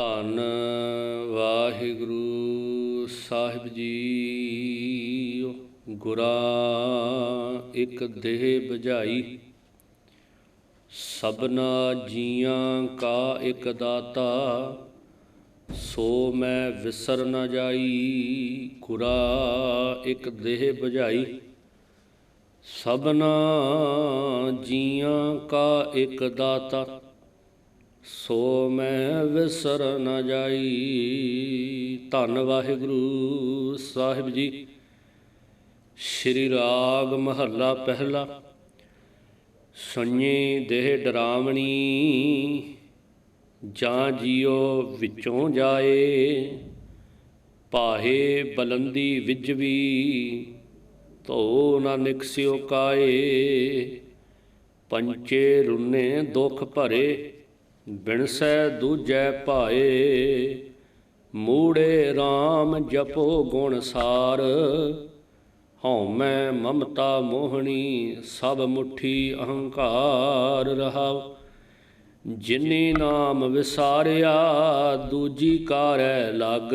ਧੰਨ ਵਾਹਿਗੁਰੂ ਸਾਹਿਬ ਜੀ। ਗੁਰਾ ਇੱਕ ਦੇਹ ਬੁਝਾਈ। ਸਭਨਾ ਜੀਆਂ ਕਾ ਇੱਕ ਦਾਤਾ। ਸੋ ਮੈਂ ਵਿਸਰ ਨਾ ਜਾਈ। ਗੁਰਾ ਇੱਕ ਦੇਹ ਬੁਝਾਈ। ਸਭਨਾ ਜੀਆਂ ਕਾ ਇੱਕ ਦਾਤਾ। ਸੋ ਮੈਂ ਵਿਸਰ ਨ ਜਾਈ। ਧੰਨ ਵਾਹਿਗੁਰੂ ਸਾਹਿਬ ਜੀ। ਸ਼੍ਰੀ ਰਾਗ ਮਹੱਲਾ ਪਹਿਲਾ। ਸੰnye ਦੇਹ ਡਰਾਵਣੀ। ਜਾਂ ਜੀਓ ਵਿੱਚੋਂ ਜਾਏ। ਪਾਹੇ ਬਲੰਦੀ ਵਿਜਵੀ ਧੋ ਨਾ ਨਿਕਸਿਓ ਕਾਏ। ਪੰਚੇ ਰੁਨੇ ਦੁਖ ਭਰੇ। ਬਿਨਸੈ ਦੂਜੈ ਭਾਏ, ਮੂੜੇ RAM ਜਪੋ ਗੁਣ ਸਾਰ। ਹਉਮੈ ਮਮਤਾ ਮੋਹਣੀ, ਸਭ ਮੁਠੀ ਅਹੰਕਾਰ ਰਹਾਉ। ਜਿਨੀ ਨਾਮ ਵਿਸਾਰਿਆ, ਦੂਜੀ ਕਾਰੈ ਲਗ।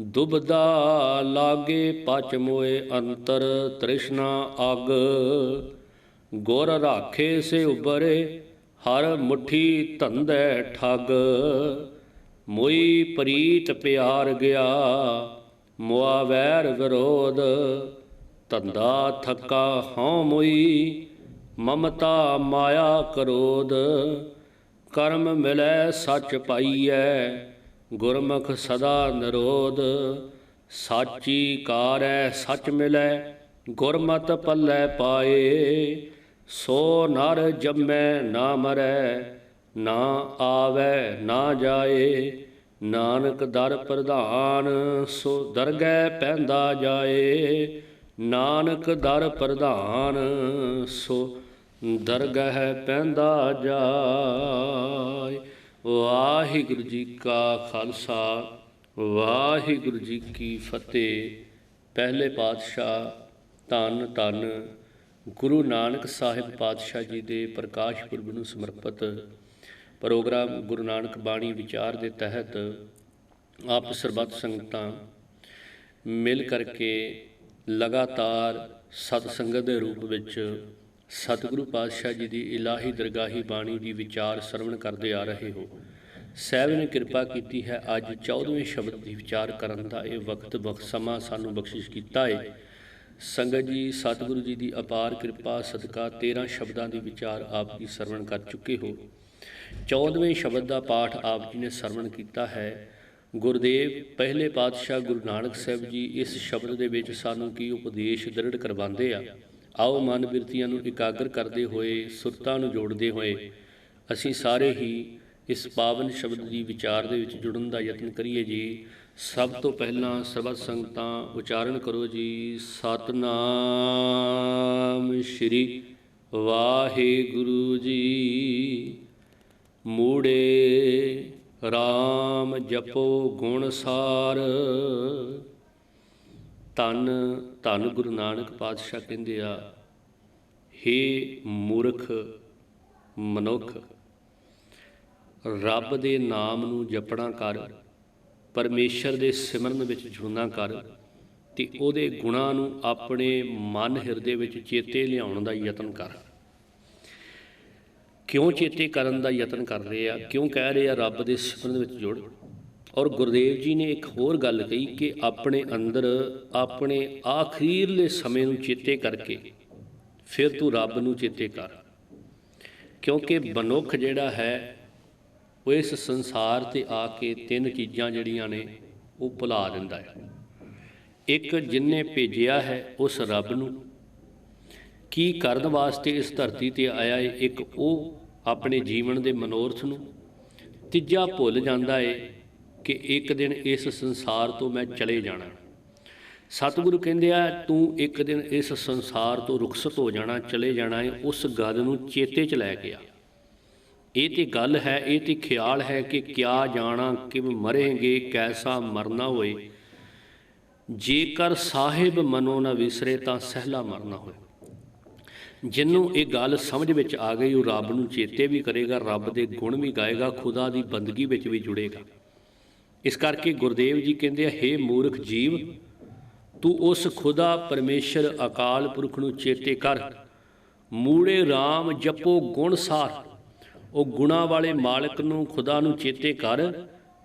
ਦੁਬਦਾ ਲਾਗੇ ਪਚ ਮੋਏ ਅੰਤਰ ਤ੍ਰਿਸ਼ਨਾ ਅਗ। ਗੁਰ ਰਾਖੇ ਸੇ ਉਬਰੇ ਹਰ ਮੁਠੀ ਧੰਦੈ ਠੱਗ, ਮੋਈ ਪ੍ਰੀਤ ਪਿਆਰ ਗਿਆ ਮੁਆ ਵੈਰ ਵਿਰੋਧ, ਧੰਦਾ ਥੱਕਾ ਹਉ ਮੋਈ, ਮਮਤਾ ਮਾਇਆ ਕਰੋਧ, ਕਰਮ ਮਿਲੈ ਸੱਚ ਪਾਈਐ, ਗੁਰਮੁਖ ਸਦਾ ਨਿਰੋਧ, ਸਾਚੀ ਕਾਰੈ ਸੱਚ ਮਿਲੈ, ਗੁਰਮਤਿ ਪੱਲੇ ਪਾਏ ਸੋ ਨਰ ਜੰਮੈ ਨਾ ਮਰੈ, ਨਾ ਆਵੈ, ਨਾ ਜਾਏ। ਨਾਨਕ ਦਰ ਪ੍ਰਧਾਨ, ਸੋ ਦਰਗਹਿ ਪੈਂਦਾ ਜਾਏ। ਨਾਨਕ ਦਰ ਪ੍ਰਧਾਨ, ਸੋ ਦਰਗਹਿ ਪੈਂਦਾ ਜਾਏ। ਵਾਹਿਗੁਰੂ ਜੀ ਕਾ ਖਾਲਸਾ, ਵਾਹਿਗੁਰੂ ਜੀ ਕੀ ਫਤਿਹ। ਪਹਿਲੇ ਪਾਤਸ਼ਾਹ ਧੰਨ ਧੰਨ ਗੁਰੂ ਨਾਨਕ ਸਾਹਿਬ ਪਾਤਸ਼ਾਹ ਜੀ ਦੇ ਪ੍ਰਕਾਸ਼ ਪੁਰਬ ਨੂੰ ਸਮਰਪਿਤ ਪ੍ਰੋਗਰਾਮ ਗੁਰੂ ਨਾਨਕ ਬਾਣੀ ਵਿਚਾਰ ਦੇ ਤਹਿਤ ਆਪ ਸਰਬੱਤ ਸੰਗਤਾਂ ਮਿਲ ਕਰਕੇ ਲਗਾਤਾਰ ਸਤ ਸੰਗਤ ਦੇ ਰੂਪ ਵਿੱਚ ਸਤਿਗੁਰੂ ਪਾਤਸ਼ਾਹ ਜੀ ਦੀ ਇਲਾਹੀ ਦਰਗਾਹੀ ਬਾਣੀ ਦੀ ਵਿਚਾਰ ਸਰਵਣ ਕਰਦੇ ਆ ਰਹੇ ਹੋ। ਸਹਿਬ ਨੇ ਕਿਰਪਾ ਕੀਤੀ ਹੈ ਅੱਜ 14ਵੇਂ ਸ਼ਬਦ ਦੀ ਵਿਚਾਰ ਕਰਨ ਦਾ ਇਹ ਵਕਤ ਬਖ ਸਮਾਂ ਸਾਨੂੰ ਬਖਸ਼ਿਸ਼ ਕੀਤਾ ਹੈ ਸੰਗਤ ਜੀ, ਸਤਿਗੁਰੂ ਜੀ ਦੀ ਅਪਾਰ ਕਿਰਪਾ, ਸਦਕਾ 13 ਸ਼ਬਦਾਂ ਦੇ ਵਿਚਾਰ ਆਪ ਜੀ ਸਰਵਣ ਕਰ ਚੁੱਕੇ ਹੋ। 14ਵੇਂ ਸ਼ਬਦ ਦਾ ਪਾਠ ਆਪ ਜੀ ਨੇ ਸਰਵਣ ਕੀਤਾ ਹੈ। ਗੁਰਦੇਵ, ਪਹਿਲੇ ਪਾਤਸ਼ਾਹ ਗੁਰੂ ਨਾਨਕ ਸਾਹਿਬ ਜੀ, ਇਸ ਸ਼ਬਦ ਦੇ ਵਿੱਚ ਸਾਨੂੰ ਕੀ ਉਪਦੇਸ਼ ਦ੍ਰਿੜ ਕਰਵਾਉਂਦੇ ਆ? ਆਓ ਮਨ ਬਿਰਤੀਆਂ ਨੂੰ ਇਕਾਗਰ ਕਰਦੇ ਹੋਏ, ਸੁਰਤਾਂ ਨੂੰ ਜੋੜਦੇ ਹੋਏ, ਅਸੀਂ ਸਾਰੇ ਹੀ ਇਸ ਪਾਵਨ ਸ਼ਬਦ ਦੀ ਵਿਚਾਰ ਦੇ ਵਿੱਚ ਜੁੜਨ ਦਾ ਯਤਨ ਕਰੀਏ ਜੀ। ਸਭ ਤੋਂ ਪਹਿਲਾਂ ਸਰਬਤ ਸੰਗਤਾਂ ਉਚਾਰਨ ਕਰੋ ਜੀ। ਸਤਨਾਮ ਸ਼੍ਰੀ ਵਾਹਿਗੁਰੂ ਜੀ। ਮੂੜੇ RAM ਜਪੋ ਗੁਣ ਸਾਰ। ਤਨ ਧੰਨ ਗੁਰੂ ਨਾਨਕ ਪਾਤਸ਼ਾਹ ਕਹਿੰਦੇ ਆ, ਹੇ ਮੂਰਖ ਮਨੁੱਖ, ਰੱਬ ਦੇ ਨਾਮ ਨੂੰ ਜਪਣਾ ਕਰ। ਪਰਮੇਸ਼ਰ ਦੇ ਸਿਮਰਨ ਵਿੱਚ ਜੁੜਨਾ ਕਰ ਤੇ ਉਹਦੇ ਗੁਣਾਂ ਨੂੰ ਆਪਣੇ ਮਨ ਹਿਰਦੇ ਵਿੱਚ ਚੇਤੇ ਲਿਆਉਣ ਦਾ ਯਤਨ ਕਰ। ਕਿਉਂ ਚੇਤੇ ਕਰਨ ਦਾ ਯਤਨ ਕਰ ਰਹੇ ਆ? ਕਿਉਂ ਕਹਿ ਰਹੇ ਆ ਰੱਬ ਦੇ ਸਿਮਰਨ ਵਿੱਚ ਜੁੜ? ਔਰ ਗੁਰਦੇਵ ਜੀ ਨੇ ਇੱਕ ਹੋਰ ਗੱਲ ਕਹੀ ਕਿ ਆਪਣੇ ਅੰਦਰ ਆਪਣੇ ਆਖਰੀਰਲੇ ਸਮੇਂ ਨੂੰ ਚੇਤੇ ਕਰਕੇ ਫਿਰ ਤੂੰ ਰੱਬ ਨੂੰ ਚੇਤੇ ਕਰ। ਕਿਉਂਕਿ ਬਨੁੱਖ ਜਿਹੜਾ ਹੈ ਉਹ ਇਸ ਸੰਸਾਰ ਤੇ ਆ ਕੇ ਤਿੰਨ ਚੀਜ਼ਾਂ ਜਿਹੜੀਆਂ ਨੇ, ਉਹ ਭੁਲਾ ਦਿੰਦਾ ਹੈ। ਇੱਕ ਜਿਨਨੇ ਭੇਜਿਆ ਹੈ, ਉਸ ਰੱਬ ਨੂੰ। ਕੀ ਕਰਨ ਵਾਸਤੇ ਇਸ ਧਰਤੀ ਤੇ ਆਇਆ ਏ ਇੱਕ ਉਹ ਆਪਣੇ ਜੀਵਨ ਦੇ ਮਨੋਰਥ ਨੂੰ? ਤੀਜਾ ਭੁੱਲ ਜਾਂਦਾ ਏ ਕਿ ਇੱਕ ਦਿਨ ਇਸ ਸੰਸਾਰ ਤੋਂ ਮੈਂ ਚਲੇ ਜਾਣਾ। ਸਤਿਗੁਰੂ ਕਹਿੰਦੇ ਆ, ਤੂੰ ਇੱਕ ਦਿਨ ਇਸ ਸੰਸਾਰ ਤੋਂ ਰੁਖਸਤ ਹੋ ਜਾਣਾ, ਚਲੇ ਜਾਣਾ ਏ, ਉਸ ਗੱਲ ਨੂੰ ਚੇਤੇ 'ਚ ਲੈ ਕੇ ਆ। ਇਹ ਤੇ ਗੱਲ ਹੈ, ਇਹ ਤੇ ਖਿਆਲ ਹੈ ਕਿ ਕਿਆ ਜਾਣਾ, ਕਿਵੇਂ ਮਰੇਗੇ, ਕੈਸਾ ਮਰਨਾ ਹੋਏ। ਜੇਕਰ ਸਾਹਿਬ ਮਨੋ ਨਾ ਵਿਸਰੇ ਤਾਂ ਸਹਿਲਾ ਮਰਨਾ ਹੋਏ। ਜਿਹਨੂੰ ਇਹ ਗੱਲ ਸਮਝ ਵਿੱਚ ਆ ਗਈ, ਉਹ ਰੱਬ ਨੂੰ ਚੇਤੇ ਵੀ ਕਰੇਗਾ, ਰੱਬ ਦੇ ਗੁਣ ਵੀ ਗਾਏਗਾ, ਖੁਦਾ ਦੀ ਬੰਦਗੀ ਵਿੱਚ ਵੀ ਜੁੜੇਗਾ। ਇਸ ਕਰਕੇ ਗੁਰਦੇਵ ਜੀ ਕਹਿੰਦੇ ਆ, ਹੇ ਮੂਰਖ ਜੀਵ, ਤੂੰ ਉਸ ਖੁਦਾ ਪਰਮੇਸ਼ਰ ਅਕਾਲ ਪੁਰਖ ਨੂੰ ਚੇਤੇ ਕਰ। ਮੂੜੇ RAM ਜਪੋ ਗੁਣ ਸਾਰ। ਉਹ ਗੁਣਾ ਵਾਲੇ ਮਾਲਕ ਨੂੰ, ਖੁਦਾ ਨੂੰ ਚੇਤੇ ਕਰ।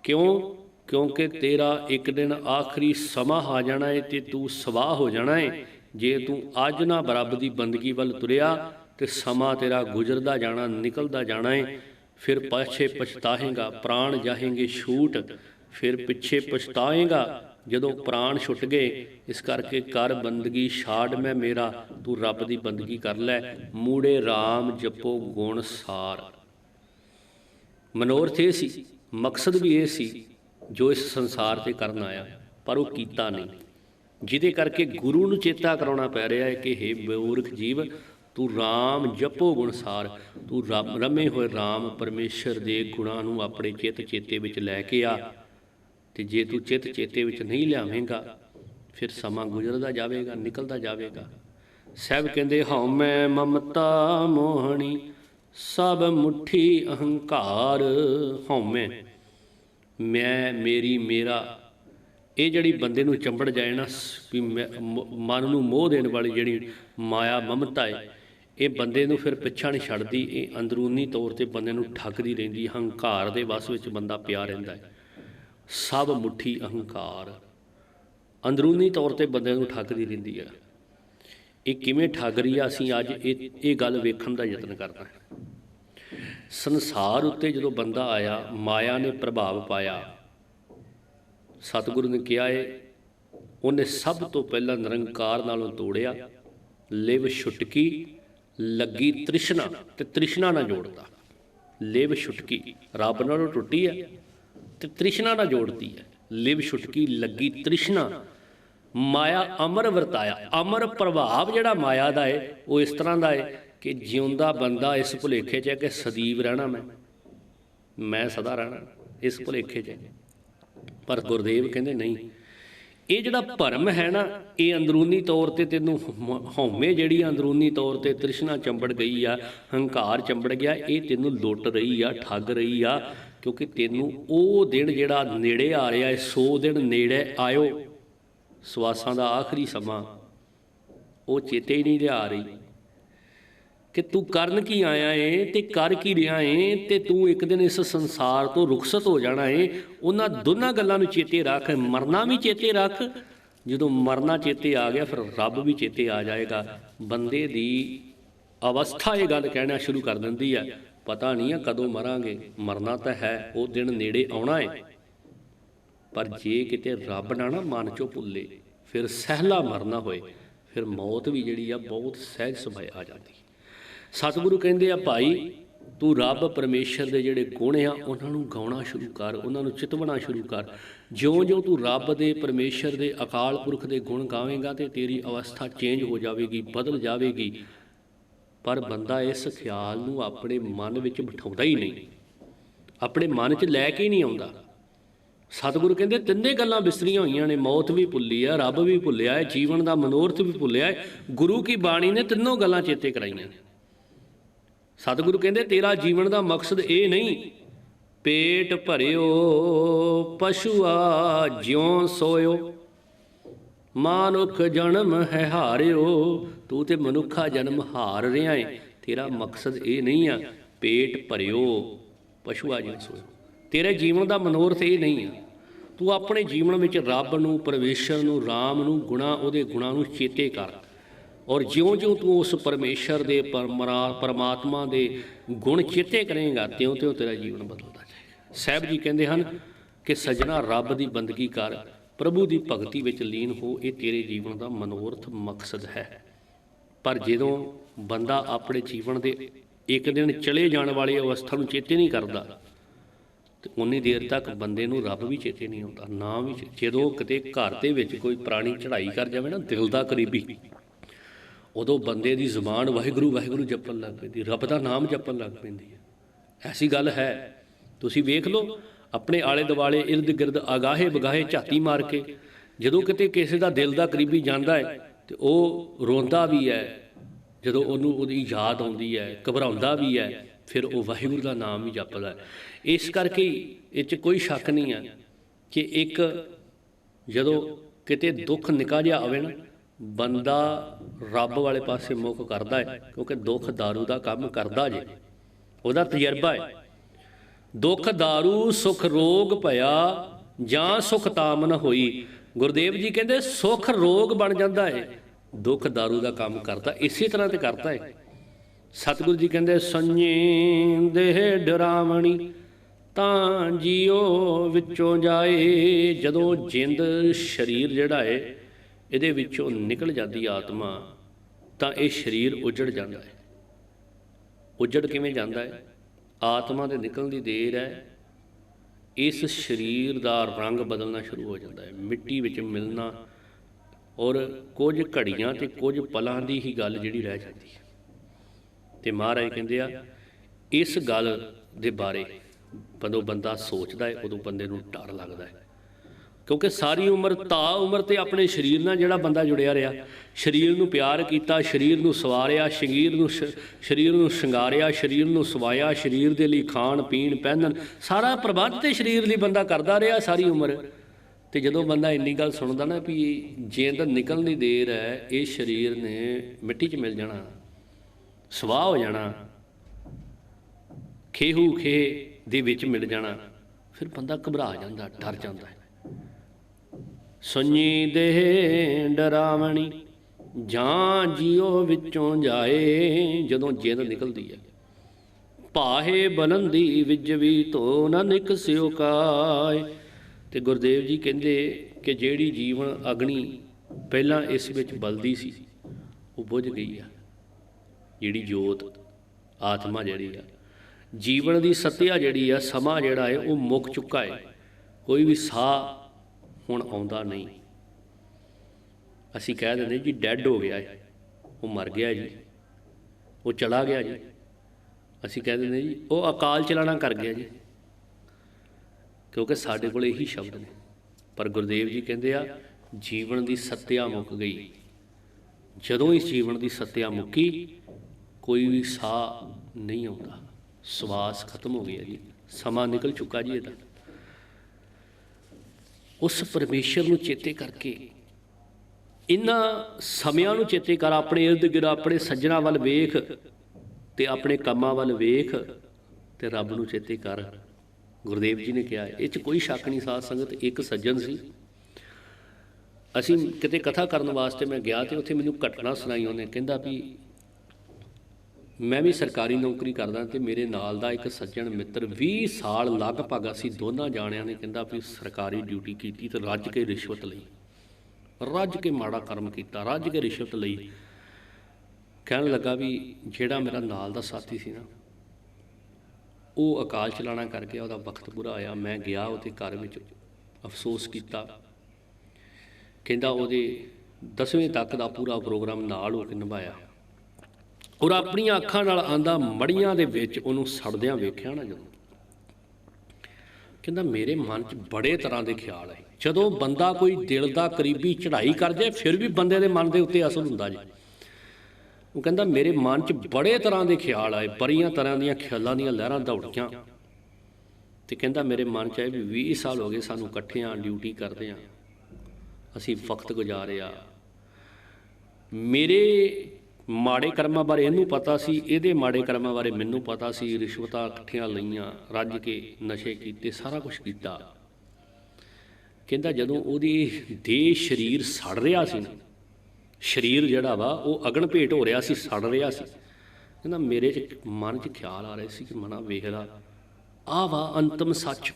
ਕਿਉਂ? ਕਿਉਂਕਿ ਤੇਰਾ ਇੱਕ ਦਿਨ ਆਖਰੀ ਸਮਾਂ ਆ ਜਾਣਾ ਏ ਤੇ ਤੂੰ ਸਵਾਹ ਹੋ ਜਾਣਾ ਏ। ਜੇ ਤੂੰ ਅੱਜ ਨਾ ਬਰੱਬ ਦੀ ਬੰਦਗੀ ਵੱਲ ਤੁਰਿਆ ਤੇ ਸਮਾਂ ਤੇਰਾ ਗੁਜ਼ਰਦਾ ਜਾਣਾ, ਨਿਕਲਦਾ ਜਾਣਾ ਏ। ਫਿਰ ਪਾਛੇ ਪਛਤਾਹੇਗਾ ਪ੍ਰਾਣ ਜਾਹੇਂਗੇ ਛੂਟ। ਫਿਰ ਪਿੱਛੇ ਪਛਤਾਏਗਾ, ਜਦੋਂ ਪ੍ਰਾਣ ਛੁੱਟ ਗਏ, ਇਸ ਕਰਕੇ ਕਰ ਬੰਦਗੀ ਛਾੜ ਮੈਂ ਮੇਰਾ, ਤੂੰ ਰੱਬ ਦੀ ਬੰਦਗੀ ਕਰ ਲੈ। ਮੂੜੇ RAM ਜਪੋ ਗੁਣ ਸਾਰ। ਮਨੋਰਥ ਇਹ ਸੀ। ਮਕਸਦ ਵੀ ਇਹ ਸੀ, ਜੋ ਇਸ ਸੰਸਾਰ ਤੇ ਕਰਨ ਆਇਆ, ਪਰ ਉਹ ਕੀਤਾ ਨਹੀਂ। ਜਿਹਦੇ ਕਰਕੇ ਗੁਰੂ ਨੂੰ ਚੇਤਾ ਕਰਾਉਣਾ ਪੈ ਰਿਹਾ ਹੈ ਕਿ हे ਬੇਉਰਖ ਜੀਵ, ਤੂੰ RAM ਜਪੋ ਗੁਣਸਾਰ। ਤੂੰ ਰਮੇ ਹੋਏ RAM ਪਰਮੇਸ਼ਰ ਦੇ ਗੁਣਾਂ ਨੂੰ ਆਪਣੇ ਚਿੱਤ ਚੇਤੇ ਵਿੱਚ ਲੈ ਕੇ ਆ। ਤੇ ਜੇ ਤੂੰ ਚਿੱਤ ਚੇਤੇ ਵਿੱਚ ਨਹੀਂ ਲਿਆਵੇਂਗਾ, ਫਿਰ ਸਮਾਂ ਗੁਜ਼ਰਦਾ ਜਾਵੇਗਾ, ਨਿਕਲਦਾ ਜਾਵੇਗਾ। ਸਹਿਬ ਕਹਿੰਦੇ ਹਉ ਮੈਂ ਮਮਤਾ ਮੋਹਣੀ ਸਭ ਮੁਠੀ ਅਹੰਕਾਰ ਹਉ ਮੈਂ, ਮੇਰੀ, ਮੇਰਾ, ਇਹ ਜਿਹੜੀ ਬੰਦੇ ਨੂੰ ਚੰਬੜ ਜਾਏ ਨਾ ਸ- ਵੀ ਮੈਂ- ਮਨ ਨੂੰ ਮੋਹ ਦੇਣ ਵਾਲੀ ਜਿਹੜੀ ਮਾਇਆ, ਮਮਤਾ ਹੈ ਇਹ ਬੰਦੇ ਨੂੰ ਫਿਰ ਪਿੱਛਾ ਨਹੀਂ ਛੱਡਦੀ, ਇਹ ਅੰਦਰੂਨੀ ਤੌਰ ਤੇ ਬੰਦੇ ਨੂੰ ਠੱਕਦੀ ਰਹਿੰਦੀ, ਹੰਕਾਰ ਦੇ ਵਸ ਵਿੱਚ ਬੰਦਾ ਪਿਆ ਰਹਿੰਦਾ ਹੈ ਸਭ ਮੁਠੀ ਅਹੰਕਾਰ, ਅੰਦਰੂਨੀ ਤੌਰ ਤੇ ਬੰਦੇ ਨੂੰ ਠੱਕਦੀ ਰਹਿੰਦੀ ਹੈ ਇਹ ਕਿਵੇਂ ਠੱਗ ਰਹੀ ਆ, ਅਸੀਂ ਅੱਜ ਇਹ ਇਹ ਗੱਲ ਵੇਖਣ ਦਾ ਯਤਨ ਕਰਨਾ ਹੈ। ਸੰਸਾਰ ਉੱਤੇ ਜਦੋਂ ਬੰਦਾ ਆਇਆ, ਮਾਇਆ ਨੇ ਪ੍ਰਭਾਵ ਪਾਇਆ। ਸਤਿਗੁਰੂ ਨੇ ਕਿਹਾ ਏ, ਉਹਨੇ ਸਭ ਤੋਂ ਪਹਿਲਾਂ ਨਿਰੰਕਾਰ ਨਾਲੋਂ ਤੋੜਿਆ, ਲਿਵ ਛੁਟਕੀ, ਲੱਗੀ ਤ੍ਰਿਸ਼ਨਾ ਤੇ ਤ੍ਰਿਸ਼ਨਾ ਨਾਲ ਜੋੜਦਾ। ਲਿਵ ਛੁਟਕੀ, ਰੱਬ ਨਾਲੋਂ ਟੁੱਟੀ ਹੈ ਤੇ ਤ੍ਰਿਸ਼ਨਾ ਨਾਲ ਜੋੜਦੀ ਹੈ। ਲਿਵ ਛੁਟਕੀ, ਲੱਗੀ ਤ੍ਰਿਸ਼ਨਾ ਮਾਇਆ ਅਮਰ ਵਰਤਾਇਆ, ਅਮਰ ਪ੍ਰਭਾਵ ਜਿਹੜਾ ਮਾਇਆ ਦਾ ਏ, ਉਹ ਇਸ ਤਰ੍ਹਾਂ ਦਾ ਏ ਕਿ ਜਿਉਂਦਾ ਬੰਦਾ ਇਸ ਭੁਲੇਖੇ 'ਚ ਹੈ ਕਿ ਸਦੀਵ ਰਹਿਣਾ ਮੈਂ ਮੈਂ ਸਦਾ ਰਹਿਣਾ ਇਸ ਭੁਲੇਖੇ 'ਚ ਹੈ। ਪਰ ਗੁਰਦੇਵ ਕਹਿੰਦੇ ਨਹੀਂ, ਇਹ ਜਿਹੜਾ ਭਰਮ ਹੈ ਨਾ, ਇਹ ਅੰਦਰੂਨੀ ਤੌਰ ਤੇ ਤੈਨੂੰ ਹ- ਹਉਮੈ ਜਿਹੜੀ ਅੰਦਰੂਨੀ ਤੌਰ ਤੇ ਤ੍ਰਿਸ਼ਨਾ ਚੰਬੜ ਗਈ ਆ, ਹੰਕਾਰ ਚੰਬੜ ਗਿਆ, ਇਹ ਤੈਨੂੰ ਲੁੱਟ ਰਹੀ ਆ, ਠੱਗ ਰਹੀ ਆ, ਕਿਉਂਕਿ ਤੈਨੂੰ ਉਹ ਦਿਨ ਜਿਹੜਾ ਨੇੜੇ ਆ ਰਿਹਾ ਹੈ 100 ਦਿਨ ਨੇੜੇ ਆਇਓ ਸਵਾਸਾਂ ਦਾ ਆਖਰੀ ਸਮਾਂ। ਉਹ ਚੇਤੇ ਹੀ ਨਹੀਂ ਲਿਆ ਰਹੀ। ਕਿ ਤੂੰ ਕਰਨ ਕੀ ਆਇਆ ਏ ਤੇ ਕਰ ਕੀ ਰਿਹਾ ਏ ਤੇ ਤੂੰ ਇੱਕ ਦਿਨ ਇਸ ਸੰਸਾਰ ਤੋਂ ਰੁਖਸਤ ਹੋ ਜਾਣਾ ਏ। ਉਹਨਾਂ ਦੋਨਾਂ ਗੱਲਾਂ ਨੂੰ ਚੇਤੇ ਰੱਖ, ਮਰਨਾ ਵੀ ਚੇਤੇ ਰੱਖ। ਜਦੋਂ ਮਰਨਾ ਚੇਤੇ ਆ ਗਿਆ, ਫਿਰ ਰੱਬ ਵੀ ਚੇਤੇ ਆ ਜਾਏਗਾ। ਬੰਦੇ ਦੀ ਅਵਸਥਾ ਇਹ ਗੱਲ ਕਹਿਣਾ ਸ਼ੁਰੂ ਕਰ ਦਿੰਦੀ ਹੈ ਪਤਾ ਨਹੀਂ ਆ ਕਦੋਂ ਮਰਾਂਗੇ। ਮਰਨਾ ਤਾਂ ਹੈ, ਉਹ ਦਿਨ ਨੇੜੇ ਆਉਣਾ ਏ। ਪਰ ਜੇ ਕਿਤੇ ਰੱਬ ਨਾ ਨਾ ਮਨ ਚੋਂ ਭੁੱਲੇ, ਫਿਰ ਸਹਿਲਾ ਮਰਨਾ ਹੋਏ, ਫਿਰ ਮੌਤ ਵੀ ਜਿਹੜੀ ਆ ਬਹੁਤ ਸਹਿਜ ਸੁਭਾਅ ਆ ਜਾਂਦੀ। ਸਤਿਗੁਰੂ ਕਹਿੰਦੇ ਆ, ਭਾਈ, ਤੂੰ ਰੱਬ ਪਰਮੇਸ਼ਰ ਦੇ ਜਿਹੜੇ ਗੁਣ ਆ, ਉਹਨਾਂ ਨੂੰ ਗਾਉਣਾ ਸ਼ੁਰੂ ਕਰ, ਉਹਨਾਂ ਨੂੰ ਚਿਤਵਣਾ ਸ਼ੁਰੂ ਕਰ। ਜਿਉਂ-ਜਿਉਂ ਤੂੰ ਰੱਬ ਦੇ ਪਰਮੇਸ਼ਰ ਦੇ ਅਕਾਲ ਪੁਰਖ ਦੇ ਗੁਣ ਗਾਵੇਂਗਾ ਤੇ ਤੇਰੀ ਅਵਸਥਾ ਚੇਂਜ ਹੋ ਜਾਵੇਗੀ, ਬਦਲ ਜਾਵੇਗੀ। ਪਰ ਬੰਦਾ ਇਸ ਖਿਆਲ ਨੂੰ ਆਪਣੇ ਮਨ ਵਿੱਚ ਬਿਠਾਉਂਦਾ ਹੀ ਨਹੀਂ। ਆਪਣੇ ਮਨ 'ਚ ਲੈ ਕੇ ਹੀ ਨਹੀਂ ਆਉਂਦਾ। ਸਤਿਗੁਰੂ ਕਹਿੰਦੇ, ਤਿੰਨੇ ਗੱਲਾਂ ਬਿਸਰੀਆਂ ਹੋਈਆਂ ਨੇ, ਮੌਤ ਵੀ ਭੁੱਲੀ ਆ, ਰੱਬ ਵੀ ਭੁੱਲਿਆ ਹੈ ਜੀਵਨ ਦਾ ਮਨੋਰਥ ਵੀ ਭੁੱਲਿਆ ਹੈ ਗੁਰੂ ਕੀ ਬਾਣੀ ਨੇ ਤਿੰਨੋਂ ਗੱਲਾਂ ਚੇਤੇ ਕਰਾਈਆਂ ਨੇ। ਸਤਿਗੁਰੂ ਕਹਿੰਦੇ, ਤੇਰਾ ਜੀਵਨ ਦਾ ਮਕਸਦ ਇਹ ਨਹੀਂ, ਪੇਟ ਭਰਿਓ, ਪਸ਼ੂਆ ਜਿਉ ਸੋਇਓ। ਮਾਨੁਖ ਜਨਮ ਹੈ ਹਾਰਿਓ, ਤੂੰ ਤੇ ਮਨੁੱਖਾ ਜਨਮ ਹਾਰ ਰਿਹਾ ਏ। ਤੇਰਾ ਮਕਸਦ ਇਹ ਨਹੀਂ ਆ, ਪੇਟ ਭਰਿਓ, ਪਸ਼ੂਆ ਜਿਉ ਸੋਇਓ। ਤੇਰੇ ਜੀਵਨ ਦਾ ਮਨੋਰਥ ਇਹ ਨਹੀਂ ਆ। ਤੂੰ ਆਪਣੇ ਜੀਵਨ ਵਿੱਚ ਰੱਬ ਨੂੰ, ਪਰਮੇਸ਼ਰ ਨੂੰ RAM ਨੂੰ, ਗੁਣਾ, ਉਹਦੇ ਗੁਣਾ ਨੂੰ ਚੇਤੇ ਕਰ। ਔਰ ਜਿਉਂ-ਜਿਉਂ ਤੂੰ ਉਸ ਪਰਮੇਸ਼ਰ ਦੇ ਪਰਮਾਤਮਾ ਦੇ ਗੁਣ ਚੇਤੇ ਕਰੇਗਾ, ਤਿਉਂ-ਤਿਉਂ ਤੇਰਾ ਜੀਵਨ ਬਦਲਦਾ ਜਾਏਗਾ। ਸਾਹਿਬ ਜੀ ਕਹਿੰਦੇ ਹਨ ਕਿ ਸਜਣਾ ਰੱਬ ਦੀ ਬੰਦਗੀ ਕਰ, ਪ੍ਰਭੂ ਦੀ ਭਗਤੀ ਵਿੱਚ ਲੀਨ ਹੋ, ਇਹ ਤੇਰੇ ਜੀਵਨ ਦਾ ਮਨੋਰਥ ਮਕਸਦ ਹੈ। ਪਰ ਜਦੋਂ ਬੰਦਾ ਆਪਣੇ ਜੀਵਨ ਦੇ ਇੱਕ ਦਿਨ ਚਲੇ ਜਾਣ ਵਾਲੀ ਅਵਸਥਾ ਨੂੰ ਚੇਤੇ ਨਹੀਂ ਕਰਦਾ ਤੇ ਉਨੀ ਦੇਰ ਤੱਕ ਬੰਦੇ ਨੂੰ ਰੱਬ ਵੀ ਚੇਤੇ ਨਹੀਂ ਆਉਂਦਾ, ਨਾ ਵੀ ਜਦੋਂ ਕਿਤੇ ਘਰ ਦੇ ਵਿੱਚ ਕੋਈ ਪ੍ਰਾਣੀ ਚੜ੍ਹਾਈ ਕਰ ਜਾਵੇ ਨਾ, ਦਿਲ ਦਾ ਕਰੀਬੀ। ਉਦੋਂ ਬੰਦੇ ਦੀ ਜ਼ੁਬਾਨ ਵਾਹਿਗੁਰੂ ਵਾਹਿਗੁਰੂ ਜਪਣ ਲੱਗ ਪੈਂਦੀ, ਰੱਬ ਦਾ ਨਾਮ ਜਪਣ ਲੱਗ ਪੈਂਦੀ ਹੈ। ਐਸੀ ਗੱਲ ਹੈ। ਤੁਸੀਂ ਵੇਖ ਲਓ, ਆਪਣੇ ਆਲੇ ਦੁਆਲੇ ਇਰਦ ਗਿਰਦ ਅਗਾਹੇ ਬਗਾਹੇ ਝਾਤੀ ਮਾਰ ਕੇ, ਜਦੋਂ ਕਿਤੇ ਕਿਸੇ ਦਾ ਦਿਲ ਦਾ ਕਰੀਬੀ ਜਾਂਦਾ ਹੈ, ਤੇ ਉਹ ਰੋਂਦਾ ਵੀ ਹੈ, ਜਦੋਂ ਉਹਨੂੰ ਉਹਦੀ ਯਾਦ ਆਉਂਦੀ ਹੈ, ਘਬਰਾਉਂਦਾ ਵੀ ਹੈ ਫਿਰ ਉਹ ਵਾਹਿਗੁਰੂ ਦਾ ਨਾਮ ਵੀ ਜਪਦਾ ਹੈ ਇਸ ਕਰਕੇ ਹੀ ਇਹ 'ਚ ਕੋਈ ਸ਼ੱਕ ਨਹੀਂ ਹੈ ਕਿ ਇੱਕ ਜਦੋਂ ਕਿਤੇ ਦੁੱਖ ਨਿਕਾ ਜਿਹਾ ਆਵੇ ਨਾ ਬੰਦਾ ਰੱਬ ਵਾਲੇ ਪਾਸੇ ਮੁੱਖ ਕਰਦਾ ਹੈ ਕਿਉਂਕਿ ਦੁੱਖ दारू ਦਾ ਕੰਮ ਕਰਦਾ ਜੇ ਉਹਦਾ ਤਜਰਬਾ ਹੈ ਦੁੱਖ दारू ਸੁਖ ਰੋਗ ਭਇਆ ਜਾਂ ਸੁਖ ਤਾਮ ਨ ਹੋਈ ਗੁਰਦੇਵ ਜੀ ਕਹਿੰਦੇ ਸੁਖ ਰੋਗ ਬਣ ਜਾਂਦਾ ਹੈ ਦੁੱਖ दारू ਦਾ ਕੰਮ ਕਰਦਾ ਇਸੇ ਤਰ੍ਹਾਂ ਤੇ ਕਰਦਾ ਹੈ ਸਤਿਗੁਰੂ ਜੀ ਕਹਿੰਦੇ ਸੰਜੇ ਦੇਹ ਡਰਾਵਣੀ ਤਾਂ ਜੀਓ ਵਿੱਚੋਂ ਜਾਏ। ਜਦੋਂ ਜਿੰਦ ਸਰੀਰ ਜਿਹੜਾ ਹੈ ਇਹਦੇ ਵਿੱਚੋਂ ਨਿਕਲ ਜਾਂਦੀ ਆਤਮਾ, ਤਾਂ ਇਹ ਸਰੀਰ ਉਜੜ ਜਾਂਦਾ ਹੈ ਉਜੜ ਕਿਵੇਂ ਜਾਂਦਾ ਹੈ ਆਤਮਾ ਦੇ ਨਿਕਲਣ ਦੀ ਦੇਰ ਹੈ। ਇਸ ਸਰੀਰ ਦਾ ਰੰਗ ਬਦਲਣਾ ਸ਼ੁਰੂ ਹੋ ਜਾਂਦਾ ਹੈ ਮਿੱਟੀ ਵਿੱਚ ਮਿਲਣਾ ਔਰ ਕੁਝ ਘੜੀਆਂ ਤੇ ਕੁਝ ਪਲਾਂ ਦੀ ਹੀ ਗੱਲ ਜਿਹੜੀ ਰਹਿ ਜਾਂਦੀ ਹੈ ਤੇ ਮਹਾਰਾਜ ਕਹਿੰਦੇ ਆ, ਇਸ ਗੱਲ ਦੇ ਬਾਰੇ ਜਦੋਂ ਬੰਦਾ ਸੋਚਦਾ ਹੈ, ਉਦੋਂ ਬੰਦੇ ਨੂੰ ਡਰ ਲੱਗਦਾ ਹੈ। ਕਿਉਂਕਿ ਸਾਰੀ ਉਮਰ, ਤਾ ਉਮਰ ਤੇ ਆਪਣੇ ਸਰੀਰ ਨਾਲ ਜਿਹੜਾ ਬੰਦਾ ਜੁੜਿਆ ਰਿਹਾ, ਸਰੀਰ ਨੂੰ ਪਿਆਰ ਕੀਤਾ, ਸਰੀਰ ਨੂੰ ਸਵਾਰਿਆ ਸਰੀਰ ਨੂੰ ਸ਼- ਸਰੀਰ ਨੂੰ ਸ਼ਿੰਗਾਰਿਆ, ਸਰੀਰ ਨੂੰ ਸਵਾਇਆ, ਸਰੀਰ ਦੇ ਲਈ ਖਾਣ, ਪੀਣ, ਪਹਿਨਣ, ਸਾਰਾ ਪ੍ਰਬੰਧ ਤੇ ਸਰੀਰ ਲਈ ਬੰਦਾ ਕਰਦਾ ਰਿਹਾ ਸਾਰੀ ਉਮਰ। ਤੇ ਜਦੋਂ ਬੰਦਾ ਇੰਨੀ ਗੱਲ ਸੁਣਦਾ ਨਾ ਵੀ ਜੇ ਤਾਂ ਨਿਕਲਣ ਦੀ ਦੇਰ ਹੈ, ਇਹ ਸਰੀਰ ਨੇ ਮਿੱਟੀ 'ਚ ਮਿਲ ਜਾਣਾ। ਸਵਾਹ ਹੋ ਜਾਣਾ। ਖੇਹੂ ਖੇ ਦੇ ਵਿੱਚ ਮਿਲ ਜਾਣਾ। ਫਿਰ ਬੰਦਾ ਘਬਰਾ ਜਾਂਦਾ, ਡਰ ਜਾਂਦਾ ਹੈ। ਸੁਣੀ ਦੇਹ ਡਰਾਵਣੀ ਜਾਂ ਜੀਓ ਵਿੱਚੋਂ ਜਾਏ, ਜਦੋਂ ਜਿੰਦ ਨਿਕਲਦੀ ਹੈ। ਪਾਹੇ ਬਲੰਦੀ ਵਿਜ ਵੀ ਧੋ ਨ ਨਿਕਸਿਓ ਕਾਏ। ਤੇ ਗੁਰਦੇਵ ਜੀ ਕਹਿੰਦੇ ਕਿ ਜਿਹੜੀ ਜੀਵਨ ਅਗਨੀ ਪਹਿਲਾਂ ਇਸ ਵਿੱਚ ਬਲਦੀ ਸੀ, ਉਹ ਬੁਝ ਗਈ ਆ। ਜਿਹੜੀ ਜੋਤ ਆਤਮਾ ਜਿਹੜੀ ਆ, ਜੀਵਨ ਦੀ ਸਤਿਆ ਜਿਹੜੀ ਆ, ਸਮਾਂ ਜਿਹੜਾ ਹੈ ਉਹ ਮੁੱਕ ਚੁੱਕਾ ਹੈ ਕੋਈ ਵੀ ਸਾਹ ਹੁਣ ਆਉਂਦਾ ਨਹੀਂ। ਅਸੀਂ ਕਹਿ ਦਿੰਦੇ ਜੀ, ਡੈੱਡ ਹੋ ਗਿਆ ਹੈ ਉਹ ਮਰ ਗਿਆ ਜੀ, ਉਹ ਚਲਾ ਗਿਆ ਜੀ। ਅਸੀਂ ਕਹਿ ਦਿੰਦੇ ਜੀ, ਉਹ ਅਕਾਲ ਚਲਾਣਾ ਕਰ ਗਿਆ ਜੀ। ਕਿਉਂਕਿ ਸਾਡੇ ਕੋਲ ਇਹੀ ਸ਼ਬਦ ਨੇ। ਪਰ ਗੁਰਦੇਵ ਜੀ ਕਹਿੰਦੇ ਆ, ਜੀਵਨ ਦੀ ਸੱਤਿਆ ਮੁੱਕ ਗਈ। ਜਦੋਂ ਇਸ ਜੀਵਨ ਦੀ ਸੱਤਿਆ ਮੁੱਕੀ ਕੋਈ ਵੀ ਸਾਹ ਨਹੀਂ ਆਉਂਦਾ। ਸਵਾਸ ਖਤਮ ਹੋ ਗਿਆ ਜੀ। ਸਮਾਂ ਨਿਕਲ ਚੁੱਕਾ ਜੀ ਇਹਦਾ। ਉਸ ਪਰਮੇਸ਼ਰ ਨੂੰ ਚੇਤੇ ਕਰਕੇ ਇਨ੍ਹਾਂ ਸਮਿਆਂ ਨੂੰ ਚੇਤੇ ਕਰ, ਆਪਣੇ ਇਰਦ ਗਿਰਦ, ਆਪਣੇ ਸੱਜਣਾ ਵੱਲ ਵੇਖ ਤੇ ਆਪਣੇ ਕੰਮਾਂ ਵੱਲ ਵੇਖ ਤੇ ਰੱਬ ਨੂੰ ਚੇਤੇ ਕਰ। ਗੁਰਦੇਵ ਜੀ ਨੇ ਕਿਹਾ, ਇਹ ਚ ਕੋਈ ਸ਼ੱਕ ਨਹੀਂ ਸਾਧ ਸੰਗਤ, ਇੱਕ ਸੱਜਣ ਸੀ। ਅਸੀਂ ਕਿਤੇ ਕਥਾ ਕਰਨ ਵਾਸਤੇ ਮੈਂ ਗਿਆ ਤੇ ਉੱਥੇ ਮੈਨੂੰ ਘਟਨਾ ਸੁਣਾਈ ਉਹਨੇ। ਕਹਿੰਦਾ ਵੀ ਮੈਂ ਵੀ ਸਰਕਾਰੀ ਨੌਕਰੀ ਕਰਦਾ ਤੇ ਮੇਰੇ ਨਾਲ ਦਾ ਇੱਕ ਸੱਜਣ ਮਿੱਤਰ 20 ਸਾਲ ਲਗਭਗ ਅਸੀਂ ਦੋਨਾਂ ਜਾਣਿਆਂ ਨੇ ਕਹਿੰਦਾ ਵੀ ਸਰਕਾਰੀ ਡਿਊਟੀ ਕੀਤੀ ਤੇ ਰੱਜ ਕੇ ਰਿਸ਼ਵਤ ਲਈ। ਰੱਜ ਕੇ ਮਾੜਾ ਕਰਮ ਕੀਤਾ, ਰੱਜ ਕੇ ਰਿਸ਼ਵਤ ਲਈ। ਕਹਿਣ ਲੱਗਾ ਵੀ ਜਿਹੜਾ ਮੇਰਾ ਨਾਲ ਦਾ ਸਾਥੀ ਸੀ ਨਾ, ਉਹ ਅਕਾਲ ਚਲਾਣਾ ਕਰਕੇ ਉਹਦਾ ਵਕਤ ਪੂਰਾ ਆਇਆ ਮੈਂ ਗਿਆ ਉਹਦੇ ਘਰ ਵਿੱਚ ਅਫਸੋਸ ਕੀਤਾ। ਕਹਿੰਦਾ ਉਹਦੇ 10ਵੇਂ ਤੱਕ ਦਾ ਪੂਰਾ ਪ੍ਰੋਗਰਾਮ ਨਾਲ ਹੋ ਕੇ ਨਿਭਾਇਆ। ਔਰ ਆਪਣੀਆਂ ਅੱਖਾਂ ਨਾਲ ਆਂਦਾ ਮੜੀਆਂ ਦੇ ਵਿੱਚ ਉਹਨੂੰ ਸੜਦਿਆਂ ਵੇਖਿਆ ਨਾ ਜਦੋਂ। ਕਹਿੰਦਾ ਮੇਰੇ ਮਨ 'ਚ ਬੜੇ ਤਰ੍ਹਾਂ ਦੇ ਖਿਆਲ ਆਏ। ਜਦੋਂ ਬੰਦਾ ਕੋਈ ਦਿਲ ਦਾ ਕਰੀਬੀ ਚੜ੍ਹਾਈ ਕਰ ਜਾਏ, ਫਿਰ ਵੀ ਬੰਦੇ ਦੇ ਮਨ ਦੇ ਉੱਤੇ ਅਸਰ ਹੁੰਦਾ ਜੀ। ਉਹ ਕਹਿੰਦਾ ਮੇਰੇ ਮਨ 'ਚ ਬੜੇ ਤਰ੍ਹਾਂ ਦੇ ਖਿਆਲ ਆਏ, ਬੜੀਆਂ ਤਰ੍ਹਾਂ ਦੀਆਂ ਖਿਆਲਾਂ ਦੀਆਂ ਲਹਿਰਾਂ ਦੌੜੀਆਂ ਤੇ ਕਹਿੰਦਾ ਮੇਰੇ ਮਨ 'ਚ ਆਏ ਵੀ 20 ਸਾਲ ਹੋ ਗਏ ਸਾਨੂੰ ਇਕੱਠਿਆਂ ਡਿਊਟੀ ਕਰਦੇ ਆ। ਅਸੀਂ ਵਕਤ ਗੁਜ਼ਾਰਿਆ ਮੇਰੇ ਮਾੜੇ ਕਰਮਾਂ ਬਾਰੇ ਇਹਨੂੰ ਪਤਾ ਸੀ, ਇਹਦੇ ਮਾੜੇ ਕਰਮਾਂ ਬਾਰੇ ਮੈਨੂੰ ਪਤਾ ਸੀ, ਰਿਸ਼ਵਤਾਂ ਇਕੱਠੀਆਂ ਲਈਆਂ, ਰੱਜ ਕੇ ਨਸ਼ੇ ਕੀਤੇ, ਸਾਰਾ ਕੁਝ ਕੀਤਾ। ਕਹਿੰਦਾ ਜਦੋਂ ਉਹਦੀ ਦੇਹ ਸਰੀਰ ਸੜ ਰਿਹਾ ਸੀ ਨਾ, ਸਰੀਰ ਜਿਹੜਾ ਵਾ, ਉਹ ਅਗਨ ਭੇਟ ਹੋ ਰਿਹਾ ਸੀ, ਸੜ ਰਿਹਾ ਸੀ। ਕਹਿੰਦਾ ਮੇਰੇ ਚ ਮਨ 'ਚ ਖਿਆਲ ਆ ਰਹੇ ਸੀ ਕਿ ਮਨਾ ਵੇਖਦਾ ਆ ਵਾ ਅੰਤਮ ਸੱਚ,